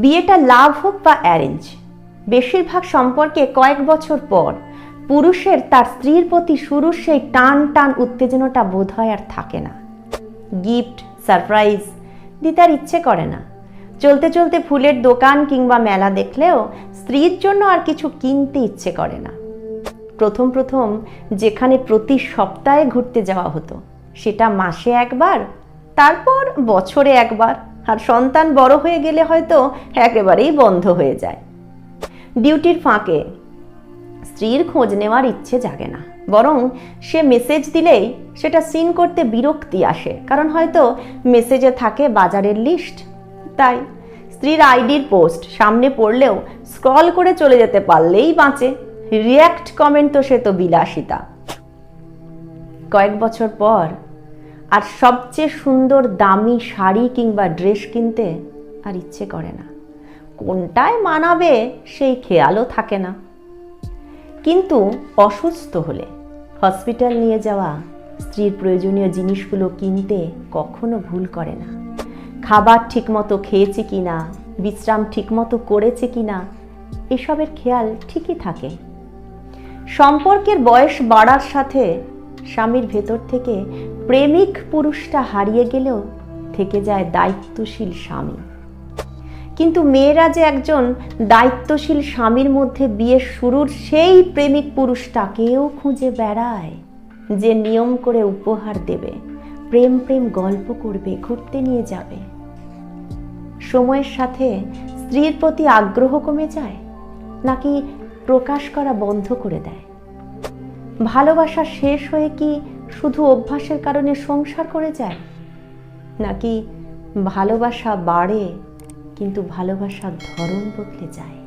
বিয়েটা লাভ হোক বা অ্যারেঞ্জ বেশিরভাগ সম্পর্কে কয়েক বছর পর পুরুষের তার স্ত্রীর প্রতি শুরুর সেই টান টান উত্তেজনাটা বোধ হয় আর থাকে না। গিফট সারপ্রাইজ দিতে আর ইচ্ছে করে না। চলতে চলতে ফুলের দোকান কিংবা মেলা দেখলেও স্ত্রীর জন্য আর কিছু কিনতে ইচ্ছে করে না। প্রথম প্রথম যেখানে প্রতি সপ্তাহে ঘুরতে যাওয়া হতো, সেটা মাসে একবার, তারপর বছরে একবার। আর সন্তান বড় হয়ে গেলে হয়তো একেবারেই বন্ধ হয়ে যায়। ডিউটির ফাঁকে স্ত্রীর খোঁজ নেওয়ার ইচ্ছে জাগে না। বরং সে মেসেজ দিলেই সেটা সিন করতে বিরক্তি আসে। কারণ হয়তো মেসেজে থাকে বাজারের লিস্ট। তাই স্ত্রীর আইডির পোস্ট সামনে পড়লেও স্ক্রল করে চলে যেতে পারলেই বাঁচে। রিয়্যাক্ট কমেন্ট তো সে তো বিলাসিতা। কয়েক বছর পর আর সবচেয়ে সুন্দর দামি শাড়ি কিংবা ড্রেস কিনতে আর ইচ্ছে করে না। কোনটায় মানাবে সেই খেয়ালও থাকে না। কিন্তু অসুস্থ হলে, হসপিটাল নিয়ে যাওয়া, স্ত্রীর প্রয়োজনীয় জিনিসগুলো কিনতে কখনো ভুল করে না। খাবার ঠিকমতো খেয়েছে কিনা, বিশ্রাম ঠিকমতো করেছে কিনা, এসবের খেয়াল ঠিকই থাকে। সম্পর্কের বয়স বাড়ার সাথে স্বামীর ভেতর থেকে প্রেমিক পুরুষটা হারিয়ে গেলেও থেকে যায় দায়িত্বশীল স্বামী। কিন্তু মেয়েরা যে একজন দায়িত্বশীল স্বামীর মধ্যে বিয়ের শুরুর সেই প্রেমিক পুরুষটাকেও খুঁজে বেড়ায়, যে নিয়ম করে উপহার দেবে, প্রেম প্রেম গল্প করবে, ঘুরতে নিয়ে যাবে। সময়ের সাথে স্ত্রীর প্রতি আগ্রহ কমে যায়, নাকি প্রকাশ করা বন্ধ করে দেয়? ভালোবাসা শেষ হয়ে কি শুধু অভ্যাসের কারণে সংসার করে যায়? নাকি ভালোবাসা বাড়ে কিন্তু ভালোবাসার ধরন বদলে যায়?